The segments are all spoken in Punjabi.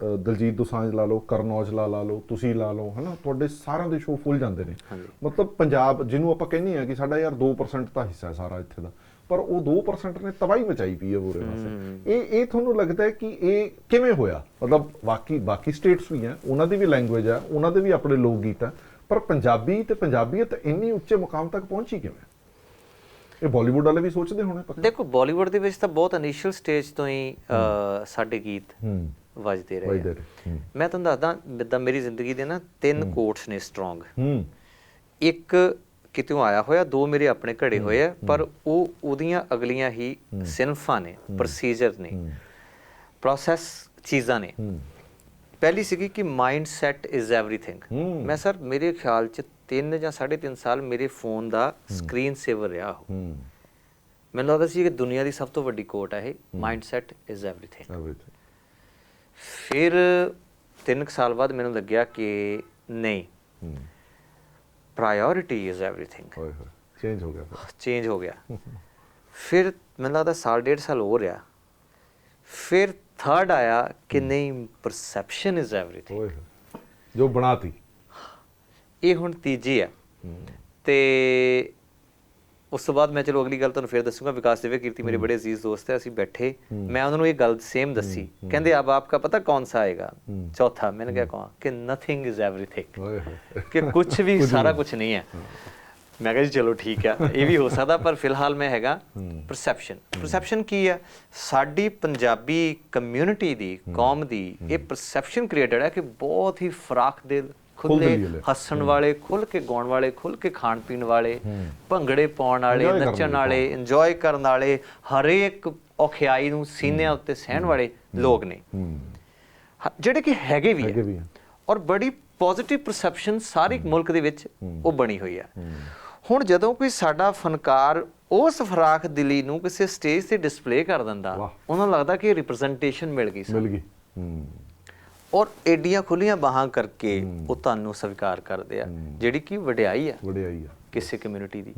ਦਲਜੀਤ ਦੋਸਾਂਝ ਲਾ ਲਓ ਕਰਨ ਔਜਲਾ ਲਾ ਲਓ ਤੁਸੀਂ ਲਾ ਲਓ ਹਨਾ? ਤੁਹਾਡੇ ਸਾਰਿਆਂ ਦੇ ਸ਼ੋਅ ਫੁੱਲ ਜਾਂਦੇ ਨੇ। ਮਤਲਬ ਪੰਜਾਬ ਜਿਹਨੂੰ ਆਪਾਂ ਕਹਿੰਦੇ ਆ ਕਿ ਸਾਡਾ ਯਾਰ 2% ਤਾਂ ਹਿੱਸਾ ਹੈ ਸਾਰਾ ਇੱਥੇ ਦਾ। ਪਰ ਉਹ 2% ਨੇ ਤਬਾਹੀ ਮਚਾਈ ਪਈ ਹੈ ਪੂਰੇ ਪਾਸੇ। ਇਹ ਇਹ ਤੁਹਾਨੂੰ ਲੱਗਦਾ ਹੈ ਕਿ ਇਹ ਕਿਵੇਂ ਹੋਇਆ? ਮਤਲਬ ਬਾਕੀ ਬਾਕੀ ਸਟੇਟਸ ਵੀ ਆ ਉਹਨਾਂ ਦੀ ਵੀ ਲੈਂਗੁਏਜ ਆ ਉਹਨਾਂ ਦੇ ਵੀ ਆਪਣੇ ਲੋਕ ਗੀਤ ਆ ਪਰ ਪੰਜਾਬੀ ਤੇ ਪੰਜਾਬੀਅਤ ਇੰਨੀ ਉੱਚੇ ਮੁਕਾਮ ਤੱਕ ਪਹੁੰਚੀ ਕਿਵੇਂ? ਇਹ ਬਾਲੀਵੁੱਡ ਵਾਲੇ ਵੀ ਸੋਚਦੇ ਹੋਣੇ ਪੱਕਾ? ਦੇਖੋ ਬਾਲੀਵੁੱਡ ਦੇ ਵਿੱਚ ਤਾਂ ਬਹੁਤ ਇਨੀਸ਼ੀਅਲ ਸਟੇਜ ਤੋਂ ਹੀ ਸਾਡੇ ਗੀਤ ਹੂੰ। ਵੱਜਦੇ ਰਹੇ ਵਜਦੇ ਆ। ਮੈਂ ਤੁਹਾਨੂੰ ਦੱਸਦਾ ਜਿੱਦਾਂ ਮੇਰੀ ਜ਼ਿੰਦਗੀ ਦੇ ਨਾ ਤਿੰਨ ਕੋਟਸ ਨੇ ਸਟਰੋਂਗ ਹੂੰ। ਇੱਕ ਕਿਤੋਂ ਆਇਆ ਹੋਇਆ ਦੋ ਮੇਰੇ ਆਪਣੇ ਘੜੇ ਹੋਏ ਆ ਪਰ ਉਹ ਉਹਦੀਆਂ ਅਗਲੀਆਂ ਹੀ ਸਿਨਫਾਂ ਨੇ ਪ੍ਰੋਸੀਜਰ ਨੇ ਪ੍ਰੋਸੈਸ ਚੀਜ਼ਾਂ ਨੇ। ਹੂੰ। ਪਹਿਲੀ ਸੀਗੀ ਕਿ ਮਾਈਂਡ ਸੈਟ ਇਜ਼ ਐਵਰੀਥਿੰਗ ਹੂੰ। ਮੈਂ ਸਰ ਮੇਰੇ ਖਿਆਲ ਚ 3 ਜਾਂ 3.5 ਸਾਲ ਮੇਰੇ ਫੋਨ ਦਾ ਸਕਰੀਨ ਸੇਵਰ ਰਿਹਾ ਉਹ। ਹੂੰ। ਮੈਨੂੰ ਲੱਗਦਾ ਸੀ ਕਿ ਦੁਨੀਆ ਦੀ ਸਭ ਤੋਂ ਵੱਡੀ ਕੋਟ ਹੈ ਇਹ mind set is everything everything ਫਿਰ 3 ਸਾਲ ਬਾਅਦ ਮੈਨੂੰ ਲੱਗਿਆ ਕਿ ਨਹੀਂ ਪ੍ਰਾਇੋਰਿਟੀ ਇਜ਼ ਐਵਰੀਥਿੰਗ ਹੋਏ ਹੋਏ ਚੇਂਜ ਹੋ ਗਿਆ ਫਿਰ। ਚੇਂਜ ਹੋ ਗਿਆ। ਫਿਰ ਮੈਨੂੰ ਲੱਗਦਾ ਸਾਲ ਡੇਢ ਸਾਲ ਹੋ ਰਿਹਾ। ਫਿਰ ਥਰਡ ਆਇਆ ਕਿ ਨਹੀਂ ਪਰਸੈਪਸ਼ਨ ਇਜ਼ ਐਵਰੀਥਿੰਗ ਹੋਏ ਹੋਏ ਜੋ ਬਣਾਤੀ। ਇਹ ਹੁਣ ਤੀਜੀ ਆ। ਤੇ ਉਸ ਤੋਂ ਬਾਅਦ ਮੈਂ ਚਲੋ ਅਗਲੀ ਗੱਲ ਤੁਹਾਨੂੰ ਫੇਰ ਦੱਸੂਗਾ ਵਿਕਾਸ ਦੇਵੇ ਕੀਰਤੀ ਮੇਰੇ ਬੜੇ ਅਜ਼ੀਜ਼ ਦੋਸਤ ਹੈ ਅਸੀਂ ਬੈਠੇ। ਮੈਂ ਉਹਨਾਂ ਨੂੰ ਇਹ ਗੱਲ ਸੇਮ ਦੱਸੀ। ਕਹਿੰਦੇ ਆਬ ਆਪਕਾ ਪਤਾ ਕੌਣ ਸਾ ਆਏਗਾ? ਚੌਥਾ ਮੈਨੇ ਕਿਹਾ ਕਹਾਂ ਕਿ ਨਥਿੰਗ ਇਜ਼ ਐਵਰੀਥਿੰਗ ਕਿ ਕੁਝ ਵੀ ਸਾਰਾ ਕੁਝ ਨਹੀਂ ਹੈ। ਮੈਂ ਕਿਹਾ ਜੀ ਚਲੋ ਠੀਕ ਆ ਇਹ ਵੀ ਹੋ ਸਕਦਾ ਪਰ ਫਿਲਹਾਲ ਮੈਂ ਹੈਗਾ ਪਰਸੈਪਸ਼ਨ ਪਰਸੈਪਸ਼ਨ ਕੀ ਹੈ? ਸਾਡੀ ਪੰਜਾਬੀ ਕਮਿਊਨਿਟੀ ਦੀ ਕੌਮ ਦੀ ਇਹ ਪਰਸੈਪਸ਼ਨ ਕ੍ਰੀਏਟਡ ਹੈ ਕਿ ਬਹੁਤ ਹੀ ਫਰਾਕ ਦਿਲ ਖੁੱਲੇ। ਹੱਸਣ ਵਾਲੇ ਖੁੱਲ ਕੇ ਗਾਉਣ ਵਾਲੇ ਖੁੱਲ ਕੇ ਖਾਣ ਪੀਣ ਵਾਲੇ ਭੰਗੜੇ ਪਾਉਣ ਵਾਲੇ ਨੱਚਣ ਵਾਲੇ, ਇੰਜੋਏ ਕਰਨ ਵਾਲੇ ਹਰੇਕ ਔਖਿਆਈ ਨੂੰ ਸੀਨਿਆਂ ਉੱਤੇ ਸਹਿਣ ਵਾਲੇ ਲੋਕ ਨੇ। ਜਿਹੜੇ ਕਿ ਹੈਗੇ ਵੀ ਹੈ। ਔਰ ਬੜੀ ਪੋਜ਼ਿਟਿਵ ਪਰਸੈਪਸ਼ਨ ਸਾਰੇ ਮੁਲਕ ਦੇ ਵਿੱਚ ਉਹ ਬਣੀ ਹੋਈ ਹੈ। ਹੁਣ ਜਦੋਂ ਕੋਈ ਸਾਡਾ ਫਨਕਾਰ ਉਸ ਫਰਾਖ ਦਿਲੀ ਨੂੰ ਕਿਸੇ ਸਟੇਜ ਤੇ ਡਿਸਪਲੇ ਕਰ ਦਿੰਦਾ। ਉਹਨਾਂ ਨੂੰ ਲੱਗਦਾ ਕਿ ਰਿਪਰੈਜ਼ੈਂਟੇਸ਼ਨ ਮਿਲ ਗਈ ਸਾਨੂੰ। ਮਿਲ ਗਈ। ਹੂੰ। ਔਰ ਏਡੀਆਂ ਖੁੱਲੀਆਂ ਬਾਹਾਂ ਕਰਕੇ ਉਹ ਤੁਹਾਨੂੰ ਸਵੀਕਾਰ ਕਰਦੇ ਆ ਜਿਹੜੀ ਕਿ ਵਡਿਆਈ ਆ। ਵਡਿਆਈ ਆ। ਕਿਸੇ ਕਮਿਊਨਿਟੀ ਦੀ।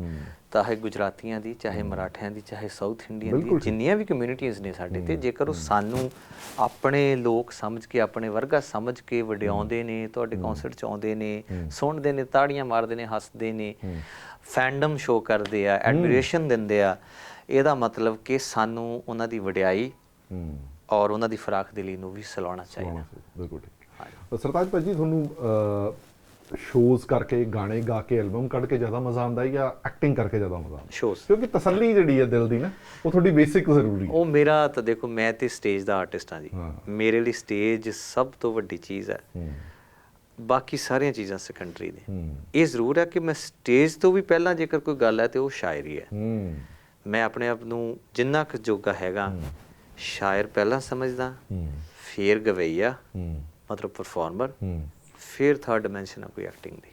ਚਾਹੇ ਗੁਜਰਾਤੀਆਂ ਦੀ ਚਾਹੇ ਮਰਾਠਿਆਂ ਦੀ ਚਾਹੇ ਸਾਊਥ ਇੰਡੀਅਨ ਦੀ। ਜਿੰਨੀਆਂ ਵੀ ਕਮਿਊਨਿਟੀਆਂ ਨੇ ਸਾਡੇ ਤੇ ਜੇਕਰ ਉਹ ਸਾਨੂੰ ਆਪਣੇ ਲੋਕ ਸਮਝ ਕੇ ਆਪਣੇ ਵਰਗਾ ਸਮਝ ਕੇ ਵਡਿਆਉਂਦੇ ਨੇ ਤੁਹਾਡੇ ਕਨਸਰਟ ਚ ਆਉਂਦੇ ਨੇ ਸੁਣਦੇ ਨੇ ਤਾੜੀਆਂ ਮਾਰਦੇ ਨੇ ਹੱਸਦੇ ਨੇ ਫੈਂਡਮ ਸ਼ੋ ਕਰਦੇ ਆ ਐਡਮਿਰੇਸ਼ਨ ਦਿੰਦੇ ਆ ਇਹਦਾ ਮਤਲਬ ਕਿ ਸਾਨੂੰ ਉਹਨਾਂ ਦੀ ਵਡਿਆਈ ਔਰ ਉਹਨਾਂ ਦੀ ਫਰਾਖ ਦਿਲੀ ਨੂੰ ਵੀ ਸਲਾਉਣਾ ਚਾਹੀਦਾ। ਬਿਲਕੁਲ ਠੀਕ। ਸਰਤਾਜ ਭਾਜੀ ਤੁਹਾਨੂੰ ਸ਼ੋਜ਼ ਕਰਕੇ ਗਾਣੇ ਗਾ ਕੇ ਐਲਬਮ ਕੱਢ ਕੇ ਜ਼ਿਆਦਾ ਮਜ਼ਾ ਆਉਂਦਾ ਹੈ ਜਾਂ ਐਕਟਿੰਗ ਕਰਕੇ ਜ਼ਿਆਦਾ ਮਜ਼ਾ ਆਉਂਦਾ ਸ਼ੋਜ਼ ਕਿਉਂਕਿ ਤਸੱਲੀ ਜਿਹੜੀ ਹੈ ਦਿਲ ਦੀ ਨਾ ਉਹ ਤੁਹਾਡੀ ਬੇਸਿਕ ਜ਼ਰੂਰੀ ਹੈ। ਉਹ ਮੇਰਾ ਤਾਂ ਦੇਖੋ ਮੈਂ ਤੇ ਸਟੇਜ ਦਾ ਆਰਟਿਸਟ ਹਾਂ ਜੀ। ਮੇਰੇ ਲਈ ਸਟੇਜ ਸਭ ਤੋਂ ਵੱਡੀ ਚੀਜ਼ ਹੈ। ਬਾਕੀ ਸਾਰੀਆਂ ਚੀਜ਼ਾਂ ਸੈਕੰਡਰੀ ਨੇ। ਇਹ ਜ਼ਰੂਰ ਹੈ ਕਿ ਮੈਂ ਸਟੇਜ ਤੋਂ ਵੀ ਪਹਿਲਾਂ ਜੇਕਰ ਕੋਈ ਗੱਲ ਹੈ ਤੇ ਉਹ ਸ਼ਾਇਰੀ ਹੂੰ। ਮੈਂ ਆਪਣੇ ਆਪ ਨੂੰ ਜਿੰਨਾ ਕੁ ਜੋਗਾ ਹੈਗਾ ਸ਼ਾਇਰ ਪਹਿਲਾਂ ਸਮਝਦਾ ਫੇਰ ਗਵਈਆ ਮਤਲਬ ਪਰਫਾਰਮਰ ਫਿਰ ਥਰਡ ਡਾਈਮੈਂਸ਼ਨ ਹੈ ਕੋਈ ਐਕਟਿੰਗ ਦੀ।